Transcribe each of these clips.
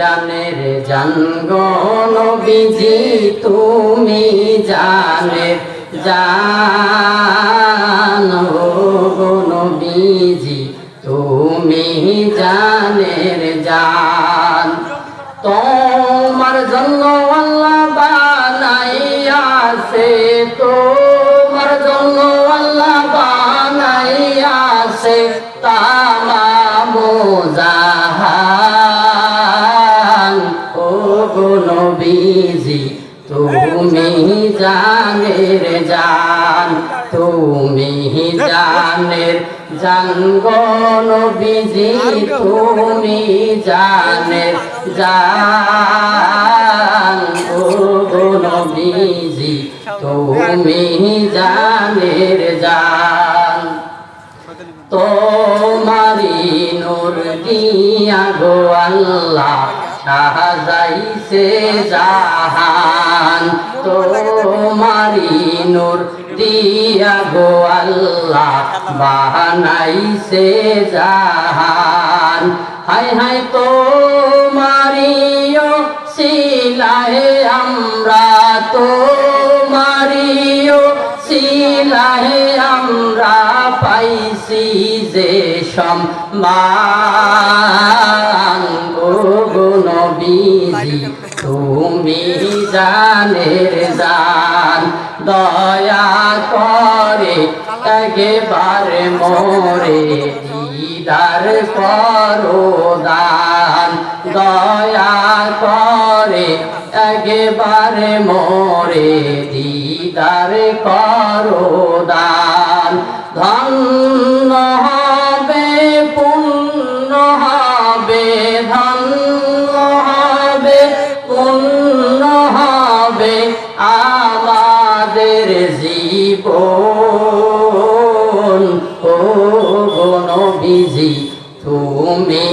জানের জানগো নবীজি তুমি জানের জান গো নবীজি তুমি জানের জান। তোমার জন্য আল্লাহ বানাইয়াছে তোমার জন্য আল্লাহ বানাইয়াছে তামাম জাহান তুমি জানের জান, তুমি জানের জানগ নবীজি, তুমি জানের জান নবীজি, তুমি জানের জান। তোমারি নূর দিয়া গো আল্লাহ সাজাইছে জাহান তোমারি নূর দিয়া গো আল্লাহ বানাইছে জাহান। হাই হাই তোমারিও শিলাহে আমরা তোমারিও শিলাহে আমরা পাইছি যে সম্মান। গো নবীজি তুমি জানের জান দয়া করে একেবারে মোরে দিদার করো দান দয়া করে একেবারে মোরে দিদার করো দান ধন্য জীবন। ও গণবিজি তুমি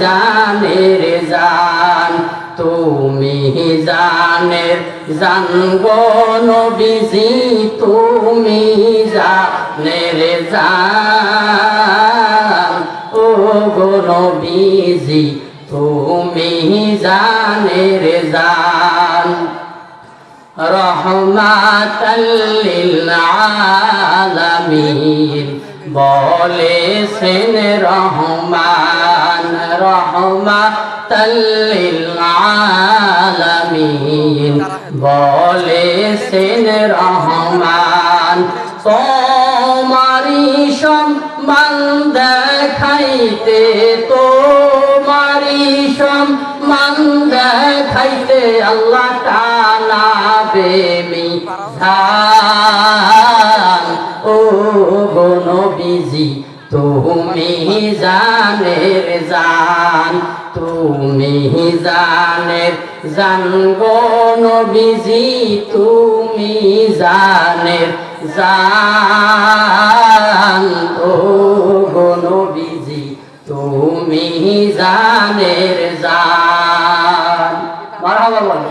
জানের জান, তুমি জানের জান গণবিজি তুমি জানের জান। ও গণবিজি তুমি জানের জান। রহমাতাল্লিল আলামিন বলেছেন রহমান রহমাতাল্লিল আলামিন বলেছেন রহমান তোমারি সম্মান দেখাইতে তোমারি সম্মান দেখাইতে আল্লাহ টানা বেমি ধান ও নবীজি, তুমি জানের জান, তুমি জানের জান গো নবীজি, তুমি জানের জান। ও গো নবীজি, তুমি জানের জান। মারহাবা বলো